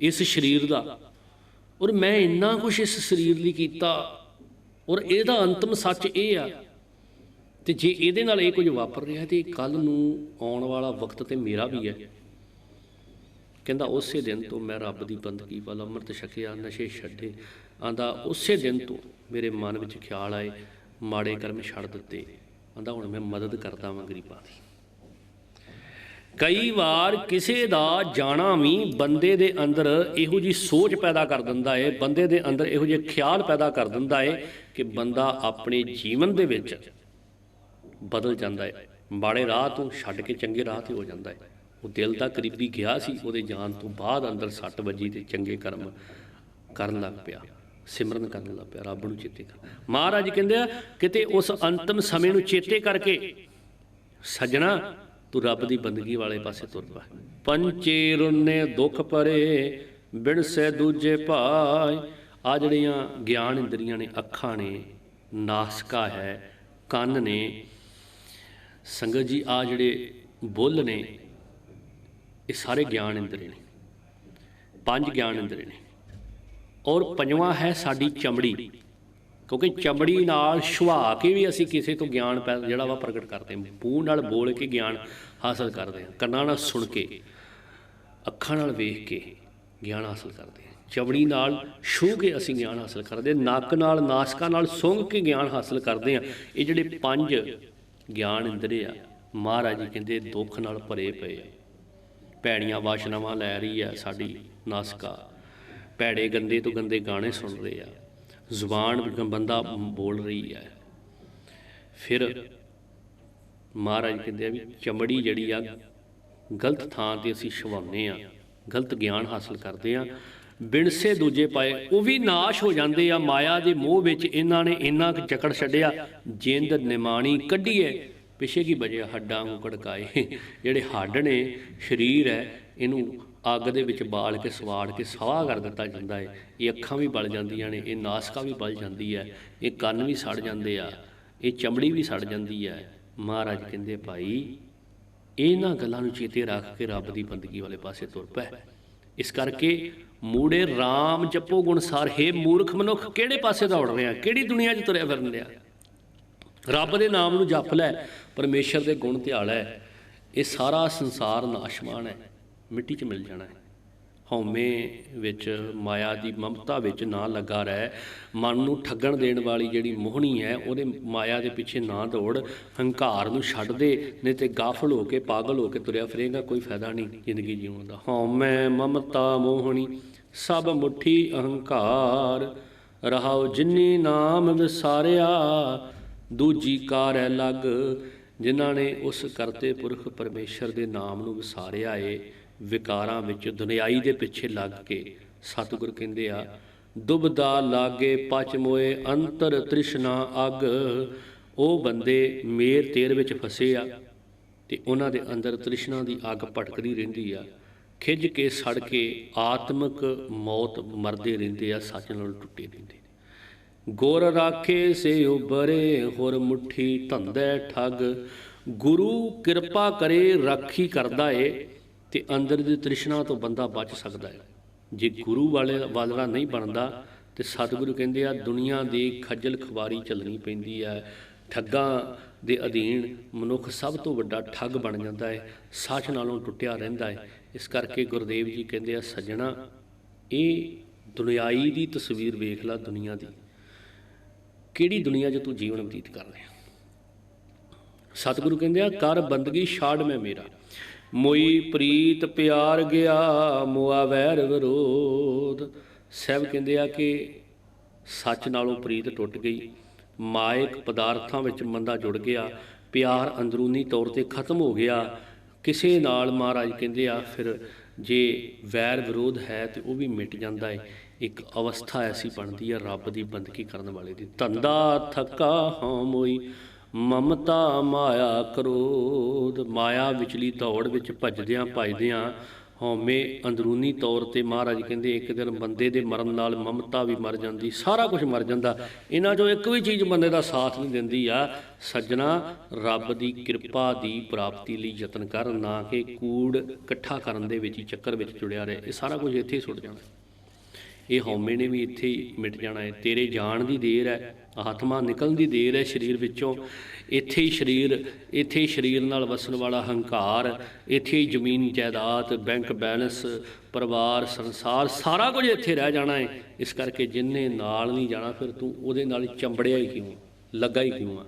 ਇਸ ਸਰੀਰ ਦਾ। ਔਰ ਮੈਂ ਇੰਨਾ ਕੁਝ ਇਸ ਸਰੀਰ ਲਈ ਕੀਤਾ, ਔਰ ਇਹਦਾ ਅੰਤਮ ਸੱਚ ਇਹ ਆ ਤੇ ਜੇ ਇਹਦੇ ਨਾਲ ਇਹ ਕੁਝ ਵਾਪਰ ਰਿਹਾ ਤੇ ਕੱਲ ਨੂੰ ਆਉਣ ਵਾਲਾ ਵਕਤ ਤੇ ਮੇਰਾ ਵੀ ਹੈ। ਕਹਿੰਦਾ ਉਸੇ ਦਿਨ ਤੋਂ ਮੈਂ ਰੱਬ ਦੀ ਬੰਦਗੀ ਵੱਲ ਅੰਮ੍ਰਿਤ ਛਕਿਆ, ਨਸ਼ੇ ਛੱਡੇ। ਆਂਦਾ ਉਸੇ ਦਿਨ ਤੋਂ ਮੇਰੇ ਮਨ ਵਿੱਚ ਖਿਆਲ ਆਏ, ਮਾੜੇ ਕਰਮ ਛੱਡ ਦਿੱਤੇ। ਆਂਦਾ ਹੁਣ ਮੈਂ ਮਦਦ ਕਰਦਾ ਵਾਂ ਗਰੀਬਾਂ ਦੀ। ਕਈ ਵਾਰ ਕਿਸੇ ਦਾ ਜਾਣਾ ਵੀ ਬੰਦੇ ਦੇ ਅੰਦਰ ਇਹੋ ਜੀ ਸੋਚ ਪੈਦਾ ਕਰ ਦਿੰਦਾ ਹੈ ਬੰਦੇ ਦੇ ਅੰਦਰ ਇਹੋ ਜਿਹੇ ਖਿਆਲ ਪੈਦਾ ਕਰ ਦਿੰਦਾ ਹੈ ਕਿ ਬੰਦਾ ਆਪਣੇ ਜੀਵਨ ਦੇ ਵਿੱਚ ਬਦਲ ਜਾਂਦਾ ਹੈ। ਮਾੜੇ ਰਾਹ ਤੋਂ ਛੱਡ ਕੇ ਚੰਗੇ ਰਾਹ ਤੇ ਹੋ ਜਾਂਦਾ ਹੈ। ਉਹ ਦਿਲ ਦਾ ਕਰੀਬੀ ਗਿਆ ਸੀ, ਉਹਦੇ ਜਾਣ ਤੋਂ ਬਾਅਦ ਅੰਦਰ ਸੱਟ ਵੱਜੀ ਤੇ ਚੰਗੇ ਕਰਮ ਕਰਨ ਲੱਗ ਪਿਆ। ਸਿਮਰਨ ਕਰਨ ਲੱਗ ਪਿਆ, ਰੱਬ ਨੂੰ ਚੇਤੇ ਕਰ ਮਹਾਰਾਜ ਕਹਿੰਦੇ ਆ, ਕਿਤੇ ਉਸ ਅੰਤਮ ਸਮੇਂ ਨੂੰ ਚੇਤੇ ਕਰਕੇ ਸਜਣਾ, ਤੂੰ ਰੱਬ ਦੀ ਬੰਦਗੀ ਵਾਲੇ ਪਾਸੇ ਤੁਰ ਪਾ। ਪੰਚੇ ਰੁੰਨੇ ਦੁੱਖ ਪਰੇ ਬਿਨਸੇ ਦੂਜੇ ਭਾਈ ਆ ਜਿਹੜੀਆਂ ਗਿਆਨ ਇੰਦਰੀਆਂ ਨੇ, ਅੱਖਾਂ ਨੇ, ਨਾਸਕਾ ਹੈ, ਕੰਨ ਨੇ ਸੰਗਤ ਜੀ ਆ ਜਿਹੜੇ ਬੁੱਲ ਨੇ, ਇਹ ਸਾਰੇ ਗਿਆਨ ਇੰਦਰੀ ਨੇ। ਪੰਜ ਗਿਆਨ ਇੰਦਰੀ ਨੇ। ਔਰ ਪੰਜਵਾਂ ਹੈ ਸਾਡੀ ਚਮੜੀ। ਕਿਉਂਕਿ ਚਮੜੀ ਨਾਲ ਛੁਆ ਕੇ ਵੀ ਅਸੀਂ ਕਿਸੇ ਤੋਂ ਗਿਆਨ ਪੈ, ਜਿਹੜਾ ਵਾ ਪ੍ਰਗਟ ਕਰਦੇ ਹਾਂ। ਮੂੰਹ ਨਾਲ ਬੋਲ ਕੇ ਗਿਆਨ ਹਾਸਲ ਕਰਦੇ ਹਾਂ। ਕੰਨਾਂ ਨਾਲ ਸੁਣ ਕੇ, ਅੱਖਾਂ ਨਾਲ ਵੇਖ ਕੇ ਗਿਆਨ ਹਾਸਲ ਕਰਦੇ ਹਾਂ। ਚਮੜੀ ਨਾਲ ਛੂ ਕੇ ਅਸੀਂ ਗਿਆਨ ਹਾਸਲ ਕਰਦੇ ਨੱਕ ਨਾਲ, ਨਾਸਕਾ ਨਾਲ ਸੁੰਘ ਕੇ ਗਿਆਨ ਹਾਸਲ ਕਰਦੇ ਹਾਂ। ਇਹ ਜਿਹੜੇ ਪੰਜ ਗਿਆਨ ਇੰਦਰੀ ਆ। ਮਹਾਰਾਜ ਜੀ ਕਹਿੰਦੇ ਦੁੱਖ ਨਾਲ ਭਰੇ ਪਏ ਆ। ਭੈੜੀਆਂ ਵਾਸ਼ਨਾਵਾਂ ਲੈ ਰਹੀ ਆ ਸਾਡੀ ਨਾਸਕਾ। ਭੈੜੇ ਗੰਦੇ ਤੋਂ ਗੰਦੇ ਗਾਣੇ ਸੁਣ ਰਹੇ ਆ। ਜ਼ੁਬਾਨ ਬੰਦਾ ਬੋਲ ਰਹੀ ਹੈ ਫਿਰ ਮਹਾਰਾਜ ਕਹਿੰਦੇ ਆ ਵੀ ਚਮੜੀ ਜਿਹੜੀ ਆ, ਗਲਤ ਥਾਂ ਤੇ ਅਸੀਂ ਛਵਾਉਂਦੇ ਆ। ਗਲਤ ਗਿਆਨ ਹਾਸਲ ਕਰਦੇ ਆ। ਬਿਨਸੇ ਦੂਜੇ ਪਾਏ, ਉਹ ਵੀ ਨਾਸ਼ ਹੋ ਜਾਂਦੇ ਆ। ਮਾਇਆ ਦੇ ਮੋਹ ਵਿੱਚ ਇਹਨਾਂ ਨੇ ਇੰਨਾ ਕੁ ਜਕੜ ਛੱਡਿਆ, ਜਿੰਦ ਨਿਮਾਣੀ ਕੱਢੀਏ। ਪਿਛੇ ਕੀ ਬਜਿਆ ਹੱਡਾਂ ਨੂੰ ਕੜਕਾਏ ਜਿਹੜੇ ਹੱਡ ਨੇ, ਸਰੀਰ ਹੈ, ਇਹਨੂੰ ਅੱਗ ਦੇ ਵਿੱਚ ਬਾਲ ਕੇ, ਸਵਾੜ ਕੇ ਸਵਾਹ ਕਰ ਦਿੱਤਾ ਜਾਂਦਾ ਹੈ ਇਹ ਅੱਖਾਂ ਵੀ ਬਲ ਜਾਂਦੀਆਂ ਨੇ, ਇਹ ਨਾਸਕਾ ਵੀ ਬਲ ਜਾਂਦੀ ਹੈ। ਇਹ ਕੰਨ ਵੀ ਸੜ ਜਾਂਦੇ ਆ, ਇਹ ਚਮੜੀ ਵੀ ਸੜ ਜਾਂਦੀ ਹੈ। ਮਹਾਰਾਜ ਕਹਿੰਦੇ, ਭਾਈ, ਇਹਨਾਂ ਗੱਲਾਂ ਨੂੰ ਚੇਤੇ ਰੱਖ ਕੇ ਰੱਬ ਦੀ ਬੰਦਗੀ ਵਾਲੇ ਪਾਸੇ ਤੁਰ ਪੈ। ਇਸ ਕਰਕੇ ਮੂੜੇ RAM ਜਪੋ ਗੁਣ ਸਾਰ। ਹੈ ਮੂਰਖ ਮਨੁੱਖ, ਕਿਹੜੇ ਪਾਸੇ ਦੌੜ ਰਿਹਾ? ਕਿਹੜੀ ਦੁਨੀਆ 'ਚ ਤੁਰਿਆ ਫਿਰਨ ਰਿਹਾ ਰੱਬ ਦੇ ਨਾਮ ਨੂੰ ਜਪ ਲੈ, ਪਰਮੇਸ਼ਰ ਦੇ ਗੁਣ ਧਿਆਲ ਹੈ ਇਹ ਸਾਰਾ ਸੰਸਾਰ ਨਾਸ਼ਮਾਨ ਹੈ। ਮਿੱਟੀ 'ਚ ਮਿਲ ਜਾਣਾ ਹੈ। ਹਉਮੈ ਵਿੱਚ, ਮਾਇਆ ਦੀ ਮਮਤਾ ਵਿੱਚ ਨਾ ਲੱਗਾ ਰਹਿ। ਮਨ ਨੂੰ ਠੱਗਣ ਦੇਣ ਵਾਲੀ ਜਿਹੜੀ ਮੋਹਣੀ ਹੈ, ਉਹਦੇ ਮਾਇਆ ਦੇ ਪਿੱਛੇ ਨਾ ਦੌੜ। ਹੰਕਾਰ ਨੂੰ ਛੱਡ ਦੇ, ਨਹੀਂ ਤੇ ਗਾਫਲ ਹੋ ਕੇ, ਪਾਗਲ ਹੋ ਕੇ ਤੁਰਿਆ ਫਿਰੇਗਾ, ਕੋਈ ਫਾਇਦਾ ਨਹੀਂ ਜ਼ਿੰਦਗੀ ਜਿਉਣ ਦਾ। ਹਉਮੈ ਮਮਤਾ ਮੋਹਣੀ, ਸਭ ਮੁਠੀ ਅਹੰਕਾਰ। ਰਹਾਉ ਜਿਨੀ ਨਾਮ ਵਿਸਾਰਿਆ, ਦੂਜੀ ਕਾਰ ਹੈ ਲੱਗ। ਜਿਨ੍ਹਾਂ ਨੇ ਉਸ ਕਰਤੇ ਪੁਰਖ ਪਰਮੇਸ਼ਰ ਦੇ ਨਾਮ ਨੂੰ ਵਿਸਾਰਿਆ ਏ। ਵਿਕਾਰਾਂ ਵਿੱਚ ਦੁਨਿਆਈ ਦੇ ਪਿੱਛੇ ਲੱਗ ਕੇ ਸਤਿਗੁਰ ਕਹਿੰਦੇ ਆ, ਦੁਬਦਾ ਲਾਗੇ ਪਚ ਮੋਏ ਅੰਤਰ ਤ੍ਰਿਸ਼ਨਾ ਅਗ, ਉਹ ਬੰਦੇ ਮੇਰ ਤੇਰ ਵਿੱਚ ਫਸੇ ਆ ਤੇ ਉਹਨਾਂ ਦੇ ਅੰਦਰ ਤ੍ਰਿਸ਼ਨਾ ਦੀ ਅੱਗ ਭਟਕਦੀ ਰਹਿੰਦੀ ਆ। ਖਿੱਚ ਕੇ ਸੜ ਕੇ ਆਤਮਿਕ ਮੌਤ ਮਰਦੇ ਰਹਿੰਦੇ ਆ, ਸੱਚ ਨਾਲ ਟੁੱਟੇ ਰਹਿੰਦੇ ਨੇ। ਗੁਰ ਰਾਖੇ ਸੇ ਉਬਰੇ ਹੁਰ ਮੁਠੀ ਧੰਦੇ ਠੱਗ, ਗੁਰੂ ਕਿਰਪਾ ਕਰੇ, ਰਾਖੀ ਕਰਦਾ ਏ। ਤੇ ਅੰਦਰ ਦੀ ਤ੍ਰਿਸ਼ਨਾ ਤੋਂ ਬੰਦਾ ਬਚ ਸਕਦਾ ਹੈ। ਜੇ ਗੁਰੂ ਵਾਲੇ ਵਾਲਾ ਨਹੀਂ ਬਣਦਾ, ਤੇ ਸਤਿਗੁਰੂ ਕਹਿੰਦੇ ਆ, ਦੁਨੀਆ ਦੀ ਖੱਜਲ ਖਵਾਰੀ ਚੱਲਣੀ ਪੈਂਦੀ ਹੈ। ਠੱਗਾਂ ਦੇ ਅਧੀਨ ਮਨੁੱਖ ਸਭ ਤੋਂ ਵੱਡਾ ਠੱਗ ਬਣ ਜਾਂਦਾ ਹੈ, ਸੱਚ ਨਾਲੋਂ ਟੁੱਟਿਆ ਰਹਿੰਦਾ ਹੈ। ਇਸ ਕਰਕੇ ਗੁਰਦੇਵ ਜੀ ਕਹਿੰਦੇ ਆ, ਸੱਜਣਾ, ਇਹ ਦੁਨਿਆਈ ਦੀ ਤਸਵੀਰ ਵੇਖ ਲੈ ਦੁਨੀਆ ਦੀ। ਕਿਹੜੀ ਦੁਨੀਆ 'ਚ ਤੂੰ ਜੀਵਨ ਬਤੀਤ ਕਰ ਰਿਹਾ? ਸਤਿਗੁਰੂ ਕਹਿੰਦੇ ਆ ਕਰ ਬੰਦਗੀ ਛਾੜ ਮੈਂ ਮੇਰਾ। ਮੋਈ ਪ੍ਰੀਤ ਪਿਆਰ ਗਿਆ, ਮੋਆ ਵੈਰ ਵਿਰੋਧ। ਸਭ ਕਹਿੰਦੇ ਆ ਕਿ ਸੱਚ ਨਾਲੋਂ ਪ੍ਰੀਤ ਟੁੱਟ ਗਈ। ਮਾਇਕ ਪਦਾਰਥਾਂ ਵਿੱਚ ਮੰਦਾ ਜੁੜ ਗਿਆ। ਪਿਆਰ ਅੰਦਰੂਨੀ ਤੌਰ ਤੇ ਖਤਮ ਹੋ ਗਿਆ। ਕਿਸੇ ਨਾਲ ਮਹਾਰਾਜ ਕਹਿੰਦੇ ਆ, ਫਿਰ ਜੇ ਵੈਰ ਵਿਰੋਧ ਹੈ ਤੇ ਉਹ ਵੀ ਮਿਟ ਜਾਂਦਾ ਹੈ ਇੱਕ ਅਵਸਥਾ ਐਸੀ ਬਣਦੀ ਹੈ ਰੱਬ ਦੀ ਬੰਦਗੀ ਕਰਨ ਵਾਲੇ ਦੀ। ਧੰਦਾ ਥੱਕਾ ਹਾਂ ਮੋਈ ਮਮਤਾ ਮਾਇਆ ਕਰੋਧ। ਮਾਇਆ ਵਿਚਲੀ ਦੌੜ ਵਿੱਚ ਭੱਜਦਿਆਂ ਭੱਜਦਿਆਂ ਹਉਮੈ ਅੰਦਰੂਨੀ ਤੌਰ ਤੇ ਮਹਾਰਾਜ ਕਹਿੰਦੇ, ਇੱਕ ਦਿਨ ਬੰਦੇ ਦੇ ਮਰਨ ਨਾਲ ਮਮਤਾ ਵੀ ਮਰ ਜਾਂਦੀ, ਸਾਰਾ ਕੁਝ ਮਰ ਜਾਂਦਾ। ਇਹਨਾਂ ਚੋਂ ਇੱਕ ਵੀ ਚੀਜ਼ ਬੰਦੇ ਦਾ ਸਾਥ ਨਹੀਂ ਦਿੰਦੀ ਆ, ਸੱਜਣਾ, ਰੱਬ ਦੀ ਕਿਰਪਾ ਦੀ ਪ੍ਰਾਪਤੀ ਲਈ ਯਤਨ ਕਰ, ਨਾ ਕਿ ਕੂੜ ਇਕੱਠਾ ਕਰਨ ਦੇ ਵਿੱਚ ਹੀ ਚੱਕਰ ਵਿੱਚ ਜੁੜਿਆ ਰਹੇ। ਇਹ ਸਾਰਾ ਕੁਝ ਇੱਥੇ ਹੀ ਸੁੱਟ ਜਾਣਾ ਇਹ ਹਉਮੈ ਨੇ ਵੀ ਇੱਥੇ ਹੀ ਮਿਟ ਜਾਣਾ ਹੈ। ਤੇਰੇ ਜਾਣ ਦੀ ਦੇਰ ਹੈ, ਆਤਮਾ ਨਿਕਲਣ ਦੀ ਦੇਰ ਹੈ ਸਰੀਰ ਵਿੱਚੋਂ। ਇੱਥੇ ਹੀ ਸਰੀਰ, ਇੱਥੇ ਹੀ ਸਰੀਰ ਨਾਲ ਵਸਣ ਵਾਲਾ ਹੰਕਾਰ, ਇੱਥੇ ਹੀ ਜ਼ਮੀਨ, ਜਾਇਦਾਦ ਬੈਂਕ ਬੈਲੈਂਸ ਪਰਿਵਾਰ, ਸੰਸਾਰ, ਸਾਰਾ ਕੁਝ ਇੱਥੇ ਰਹਿ ਜਾਣਾ ਹੈ। ਇਸ ਕਰਕੇ ਜਿੰਨੇ ਨਾਲ ਨਹੀਂ ਜਾਣਾ, ਫਿਰ ਤੂੰ ਉਹਦੇ ਨਾਲ ਚੰਬੜਿਆ ਹੀ ਕਿਉਂ? ਲੱਗਾ ਹੀ ਕਿਉਂ ਆ?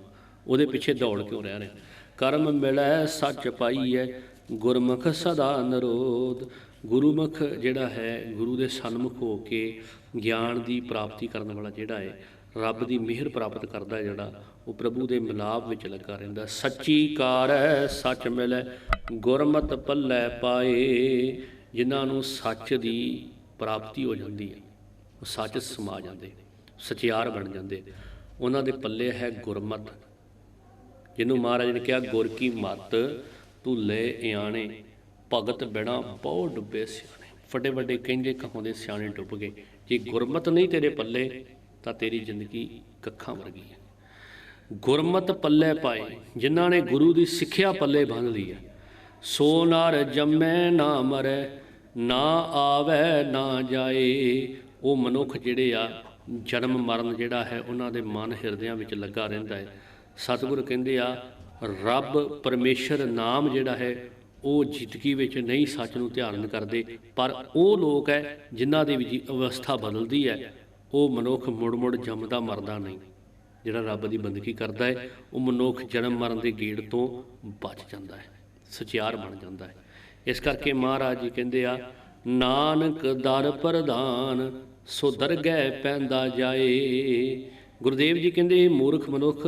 ਉਹਦੇ ਪਿੱਛੇ ਦੌੜ ਕਿਉਂ ਰਹਿ ਰਿਹਾ ਕਰਮ ਮਿਲੈ, ਸੱਚ ਪਾਈਐ, ਗੁਰਮੁਖ ਸਦਾ ਨਰੋਧ। ਗੁਰੂਮੁਖ ਜਿਹੜਾ ਹੈ, ਗੁਰੂ ਦੇ ਸਨਮੁਖ ਹੋ ਕੇ ਗਿਆਨ ਦੀ ਪ੍ਰਾਪਤੀ ਕਰਨ ਵਾਲਾ ਜਿਹੜਾ ਹੈ, ਰੱਬ ਦੀ ਮਿਹਰ ਪ੍ਰਾਪਤ ਕਰਦਾ ਜਿਹੜਾ, ਉਹ ਪ੍ਰਭੂ ਦੇ ਮਿਲਾਪ ਵਿੱਚ ਲੱਗਾ ਰਹਿੰਦਾ। ਸੱਚੀ ਕਾਰ ਹੈ ਸੱਚ ਮਿਲੈ, ਗੁਰਮਤ ਪੱਲੇ ਪਾਏ। ਜਿਨ੍ਹਾਂ ਨੂੰ ਸੱਚ ਦੀ ਪ੍ਰਾਪਤੀ ਹੋ ਜਾਂਦੀ ਹੈ, ਉਹ ਸੱਚ ਸਮਾ ਜਾਂਦੇ, ਸਚਿਆਰ ਬਣ ਜਾਂਦੇ। ਉਹਨਾਂ ਦੇ ਪੱਲੇ ਹੈ ਗੁਰਮਤ। ਜਿਹਨੂੰ ਮਹਾਰਾਜ ਨੇ ਕਿਹਾ, ਗੁਰ ਕੀ ਮਤ ਤੂੰ ਲੈ ਇਆਣੇ। ਭਗਤ ਬਿਨਾ ਬਹੁ ਡੁੱਬੇ ਸਿਆਣੇ। ਵੱਡੇ ਵੱਡੇ ਕਹਿੰਦੇ ਕਹਾਉਂਦੇ ਸਿਆਣੇ ਡੁੱਬ ਗਏ। ਜੇ ਗੁਰਮਤ ਨਹੀਂ ਤੇਰੇ ਪੱਲੇ, ਤਾਂ ਤੇਰੀ ਜ਼ਿੰਦਗੀ ਕੱਖਾਂ ਵਰਗੀ ਹੈ। ਗੁਰਮਤ ਪੱਲੇ ਪਾਏ, ਜਿਨ੍ਹਾਂ ਨੇ ਗੁਰੂ ਦੀ ਸਿੱਖਿਆ ਪੱਲੇ ਬੰਨ ਲਈ ਹੈ। ਸੋ ਨਰ ਜੰਮੈ ਨਾ ਮਰੈ, ਨਾ ਆਵੈ ਨਾ ਜਾਏ। ਉਹ ਮਨੁੱਖ ਜਿਹੜੇ ਆ, ਜਨਮ ਮਰਨ ਜਿਹੜਾ ਹੈ, ਉਹਨਾਂ ਦੇ ਮਨ ਹਿਰਦਿਆਂ ਵਿੱਚ ਲੱਗਾ ਰਹਿੰਦਾ ਹੈ। ਸਤਿਗੁਰ ਕਹਿੰਦੇ ਆ, ਰੱਬ ਪਰਮੇਸ਼ਰ ਨਾਮ ਜਿਹੜਾ ਹੈ ਉਹ ਜ਼ਿੰਦਗੀ ਵਿੱਚ ਨਹੀਂ ਸੱਚ ਨੂੰ ਧਿਆਨ ਕਰਦੇ, ਪਰ ਉਹ ਲੋਕ ਹੈ ਜਿਨ੍ਹਾਂ ਦੇ ਵਿੱਚ ਅਵਸਥਾ ਬਦਲਦੀ ਹੈ। ਉਹ ਮਨੁੱਖ ਮੁੜ ਮੁੜ ਜੰਮਦਾ ਮਰਦਾ ਨਹੀਂ। ਜਿਹੜਾ ਰੱਬ ਦੀ ਬੰਦਗੀ ਕਰਦਾ ਹੈ, ਉਹ ਮਨੁੱਖ ਜਨਮ ਮਰਨ ਦੇ ਗੇੜ ਤੋਂ ਬਚ ਜਾਂਦਾ ਹੈ ਸਚਿਆਰ ਬਣ ਜਾਂਦਾ ਹੈ। ਇਸ ਕਰਕੇ ਮਹਾਰਾਜ ਜੀ ਕਹਿੰਦੇ ਆ, ਨਾਨਕ ਦਰ ਪ੍ਰਧਾਨ, ਸੋ ਦਰਗਹਿ ਪੈਂਦਾ ਜਾਏ। ਗੁਰਦੇਵ ਜੀ ਕਹਿੰਦੇ, ਇਹ ਮੂਰਖ ਮਨੁੱਖ,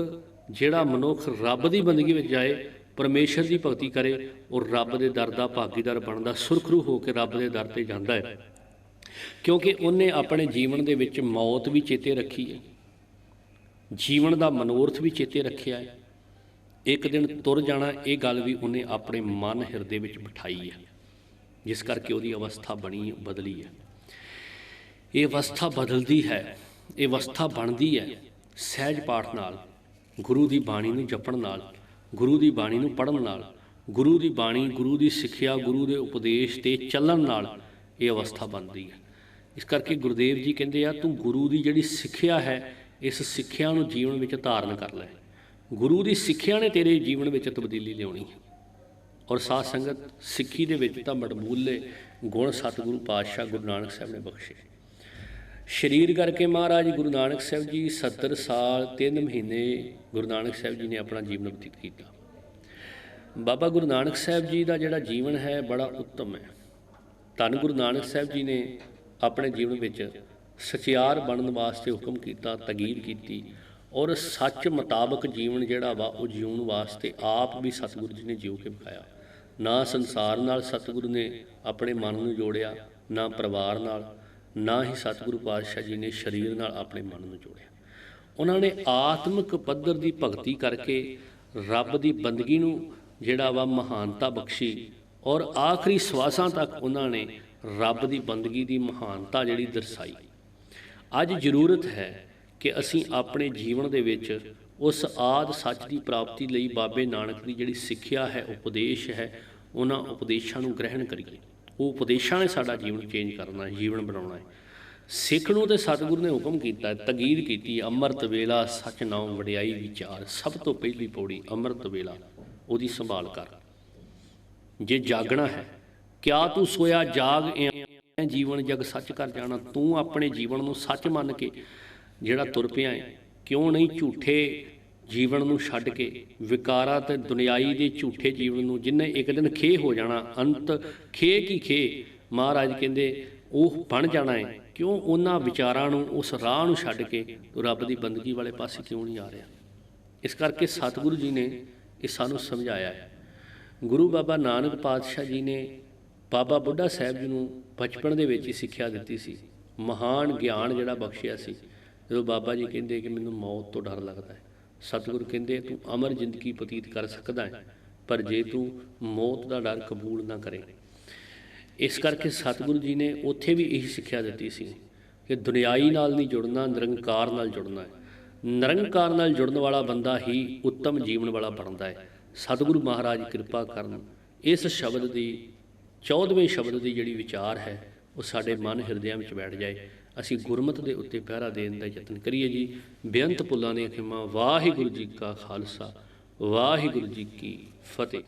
ਜਿਹੜਾ ਮਨੁੱਖ ਰੱਬ ਦੀ ਬੰਦਗੀ ਵਿੱਚ ਜਾਏ ਪਰਮੇਸ਼ਰ ਦੀ ਭਗਤੀ ਕਰੇ ਉਹ ਰੱਬ ਦੇ ਦਰ ਦਾ ਭਾਗੀਦਾਰ ਬਣਦਾ, ਸੁਰਖਰੂ ਹੋ ਕੇ ਰੱਬ ਦੇ ਦਰ ਤੇ ਜਾਂਦਾ ਹੈ। ਕਿਉਂਕਿ ਉਹਨੇ ਆਪਣੇ ਜੀਵਨ ਦੇ ਵਿੱਚ ਮੌਤ ਵੀ ਚੇਤੇ ਰੱਖੀ ਹੈ। ਜੀਵਨ ਦਾ ਮਨੋਰਥ ਵੀ ਚੇਤੇ ਰੱਖਿਆ ਹੈ। ਇੱਕ ਦਿਨ ਤੁਰ ਜਾਣਾ, ਇਹ ਗੱਲ ਵੀ ਉਹਨੇ ਆਪਣੇ ਮਨ ਹਿਰਦੇ ਵਿੱਚ ਬਿਠਾਈ ਹੈ। ਜਿਸ ਕਰਕੇ ਉਹਦੀ ਅਵਸਥਾ ਬਣੀ, ਬਦਲੀ ਹੈ। ਇਹ ਅਵਸਥਾ ਬਦਲਦੀ ਹੈ, ਇਹ ਅਵਸਥਾ ਬਣਦੀ ਹੈ। ਸਹਿਜ ਪਾਠ ਨਾਲ, ਗੁਰੂ ਦੀ ਬਾਣੀ ਨੂੰ ਜਪਣ ਨਾਲ ਗੁਰੂ ਦੀ ਬਾਣੀ ਨੂੰ ਪੜ੍ਹਨ ਨਾਲ, ਗੁਰੂ ਦੀ ਬਾਣੀ, ਗੁਰੂ ਦੀ ਸਿੱਖਿਆ, ਗੁਰੂ ਦੇ ਉਪਦੇਸ਼ ਤੇ ਚੱਲਣ ਨਾਲ ਇਹ ਅਵਸਥਾ ਬਣਦੀ ਹੈ। ਇਸ ਕਰਕੇ ਗੁਰਦੇਵ ਜੀ ਕਹਿੰਦੇ ਆ, ਤੂੰ ਗੁਰੂ ਦੀ ਜਿਹੜੀ ਸਿੱਖਿਆ ਹੈ, ਇਸ ਸਿੱਖਿਆ ਨੂੰ ਜੀਵਨ ਵਿੱਚ ਧਾਰਨ ਕਰ ਲੈ। ਗੁਰੂ ਦੀ ਸਿੱਖਿਆ ਨੇ ਤੇਰੇ ਜੀਵਨ ਵਿੱਚ ਤਬਦੀਲੀ ਲਿਆਉਣੀ ਹੈ। ਔਰ ਸਾਧ ਸੰਗਤ ਸਿੱਖੀ ਦੇ ਵਿੱਚ ਤਾਂ ਮੜਮੂਲੇ ਗੁਣ ਸਤਿਗੁਰੂ ਪਾਤਸ਼ਾਹ ਗੁਰੂ ਨਾਨਕ ਸਾਹਿਬ ਨੇ ਬਖਸ਼ੇ। ਸ਼ਰੀਰ ਕਰਕੇ ਮਹਾਰਾਜ ਗੁਰੂ ਨਾਨਕ ਸਾਹਿਬ ਜੀ 70 ਸਾਲ 3 ਮਹੀਨੇ ਗੁਰੂ ਨਾਨਕ ਸਾਹਿਬ ਜੀ ਨੇ ਆਪਣਾ ਜੀਵਨ ਬਤੀਤ ਕੀਤਾ। ਬਾਬਾ ਗੁਰੂ ਨਾਨਕ ਸਾਹਿਬ ਜੀ ਦਾ ਜਿਹੜਾ ਜੀਵਨ ਹੈ, ਬੜਾ ਉੱਤਮ ਹੈ। ਧੰਨ ਗੁਰੂ ਨਾਨਕ ਸਾਹਿਬ ਜੀ ਨੇ ਆਪਣੇ ਜੀਵਨ ਵਿੱਚ ਸਚਿਆਰ ਬਣਨ ਵਾਸਤੇ ਹੁਕਮ ਕੀਤਾ ਤਗੀਰ ਕੀਤੀ ਔਰ ਸੱਚ ਮੁਤਾਬਕ ਜੀਵਨ ਜਿਹੜਾ ਵਾ, ਉਹ ਜਿਉਣ ਵਾਸਤੇ ਆਪ ਵੀ ਸਤਿਗੁਰੂ ਜੀ ਨੇ ਜਿਉ ਕੇ ਵਿਖਾਇਆ। ਨਾ ਸੰਸਾਰ ਨਾਲ ਸਤਿਗੁਰੂ ਨੇ ਆਪਣੇ ਮਨ ਨੂੰ ਜੋੜਿਆ, ਨਾ ਪਰਿਵਾਰ ਨਾਲ। ਨਾ ਹੀ ਸਤਿਗੁਰੂ ਪਾਤਸ਼ਾਹ ਜੀ ਨੇ ਸਰੀਰ ਨਾਲ ਆਪਣੇ ਮਨ ਨੂੰ ਜੋੜਿਆ। ਉਹਨਾਂ ਨੇ ਆਤਮਿਕ ਪੱਧਰ ਦੀ ਭਗਤੀ ਕਰਕੇ ਰੱਬ ਦੀ ਬੰਦਗੀ ਨੂੰ ਜਿਹੜਾ ਵਾ ਮਹਾਨਤਾ ਬਖਸ਼ੀ ਔਰ ਆਖਰੀ ਸਵਾਸਾਂ ਤੱਕ ਉਹਨਾਂ ਨੇ ਰੱਬ ਦੀ ਬੰਦਗੀ ਦੀ ਮਹਾਨਤਾ ਜਿਹੜੀ ਦਰਸਾਈ। ਅੱਜ ਜ਼ਰੂਰਤ ਹੈ ਕਿ ਅਸੀਂ ਆਪਣੇ ਜੀਵਨ ਦੇ ਵਿੱਚ ਉਸ ਆਦ ਸੱਚ ਦੀ ਪ੍ਰਾਪਤੀ ਲਈ ਬਾਬੇ ਨਾਨਕ ਦੀ ਜਿਹੜੀ ਸਿੱਖਿਆ ਹੈ, ਉਪਦੇਸ਼ ਹੈ, ਉਹਨਾਂ ਉਪਦੇਸ਼ਾਂ ਨੂੰ ਗ੍ਰਹਿਣ ਕਰੀਏ। ਉਹ ਉਪਦੇਸ਼ਾਂ ਨੇ ਸਾਡਾ ਜੀਵਨ ਚੇਂਜ ਕਰਨਾ ਹੈ ਜੀਵਨ ਬਣਾਉਣਾ ਹੈ। ਸਿੱਖ ਨੂੰ ਤੇ ਸਤਿਗੁਰੂ ਨੇ ਹੁਕਮ ਕੀਤਾ ਤਗੀਰ ਕੀਤੀ, ਅੰਮ੍ਰਿਤ ਵੇਲਾ ਸਚ ਨਾਮ ਵਡਿਆਈ ਵਿਚਾਰ, ਸਭ ਤੋਂ ਪਹਿਲੀ ਪੌੜੀ ਅੰਮ੍ਰਿਤ ਵੇਲਾ, ਉਹਦੀ ਸੰਭਾਲ ਕਰ। ਜੇ ਜਾਗਣਾ ਹੈ, ਕਿਆ ਤੂੰ ਸੋਇਆ ਜਾਗ ਐ? ਜੀਵਨ ਜਗ ਸੱਚ ਕਰ ਜਾਣਾ, ਤੂੰ ਆਪਣੇ ਜੀਵਨ ਨੂੰ ਸੱਚ ਮੰਨ ਕੇ ਜਿਹੜਾ ਤੁਰ ਪਿਆ ਹੈ, ਕਿਉਂ ਨਹੀਂ ਝੂਠੇ ਜੀਵਨ ਨੂੰ ਛੱਡ ਕੇ ਵਿਕਾਰਾਂ ਤੇ ਦੁਨਿਆਈ ਦੇ ਝੂਠੇ ਜੀਵਨ ਨੂੰ ਜਿੰਨੇ ਇੱਕ ਦਿਨ ਖੇ ਹੋ ਜਾਣਾ, ਅੰਤ ਖੇ ਕੀ ਖੇ? ਮਹਾਰਾਜ ਕਹਿੰਦੇ, ਉਹ ਬਣ ਜਾਣਾ ਹੈ ਕਿਉਂ ਉਹਨਾਂ ਵਿਚਾਰਾਂ ਨੂੰ, ਉਸ ਰਾਹ ਨੂੰ ਛੱਡ ਕੇ ਤੂੰ ਰੱਬ ਦੀ ਬੰਦਗੀ ਵਾਲੇ ਪਾਸੇ ਕਿਉਂ ਨਹੀਂ ਆ ਰਿਹਾ? ਇਸ ਕਰਕੇ ਸਤਿਗੁਰੂ ਜੀ ਨੇ ਇਹ ਸਾਨੂੰ ਸਮਝਾਇਆ ਹੈ। ਗੁਰੂ ਬਾਬਾ ਨਾਨਕ ਪਾਤਸ਼ਾਹ ਜੀ ਨੇ ਬਾਬਾ ਬੁੱਢਾ ਸਾਹਿਬ ਜੀ ਨੂੰ ਬਚਪਨ ਦੇ ਵਿੱਚ ਹੀ ਸਿੱਖਿਆ ਦਿੱਤੀ ਸੀ। ਮਹਾਨ ਗਿਆਨ ਜਿਹੜਾ ਬਖਸ਼ਿਆ ਸੀ। ਜਦੋਂ ਬਾਬਾ ਜੀ ਕਹਿੰਦੇ ਕਿ ਮੈਨੂੰ ਮੌਤ ਤੋਂ ਡਰ ਲੱਗਦਾ ਹੈ। ਸਤਿਗੁਰੂ ਕਹਿੰਦੇ ਤੂੰ ਅਮਰ ਜ਼ਿੰਦਗੀ ਬਤੀਤ ਕਰ ਸਕਦਾ ਹੈ, ਪਰ ਜੇ ਤੂੰ ਮੌਤ ਦਾ ਡਰ ਕਬੂਲ ਨਾ ਕਰੇ। ਇਸ ਕਰਕੇ ਸਤਿਗੁਰੂ ਜੀ ਨੇ ਉੱਥੇ ਵੀ ਇਹੀ ਸਿੱਖਿਆ ਦਿੱਤੀ ਸੀ ਕਿ ਦੁਨਿਆਈ ਨਾਲ ਨਹੀਂ ਜੁੜਨਾ, ਨਿਰੰਕਾਰ ਨਾਲ ਜੁੜਨਾ ਹੈ। ਨਿਰੰਕਾਰ ਨਾਲ ਜੁੜਨ ਵਾਲਾ ਬੰਦਾ ਹੀ ਉੱਤਮ ਜੀਵਨ ਵਾਲਾ ਬਣਦਾ ਹੈ। ਸਤਿਗੁਰੂ ਮਹਾਰਾਜ ਕਿਰਪਾ ਕਰਨ, ਇਸ ਸ਼ਬਦ ਦੀ 14ਵੇਂ ਸ਼ਬਦ ਦੀ ਜਿਹੜੀ ਵਿਚਾਰ ਹੈ, ਉਹ ਸਾਡੇ ਮਨ ਹਿਰਦਿਆਂ ਵਿੱਚ ਬੈਠ ਜਾਏ। ਅਸੀਂ ਗੁਰਮਤ ਦੇ ਉੱਤੇ ਪਹਿਰਾ ਦੇਣ ਦਾ ਯਤਨ ਕਰੀਏ ਜੀ। ਬੇਅੰਤ ਪੁੱਲਾਂ ਦੀਆਂ ਖਿਮਾ, ਵਾਹਿਗੁਰੂ ਜੀ ਕਾ ਖਾਲਸਾ, ਵਾਹਿਗੁਰੂ ਜੀ ਕੀ ਫਤਿਹ।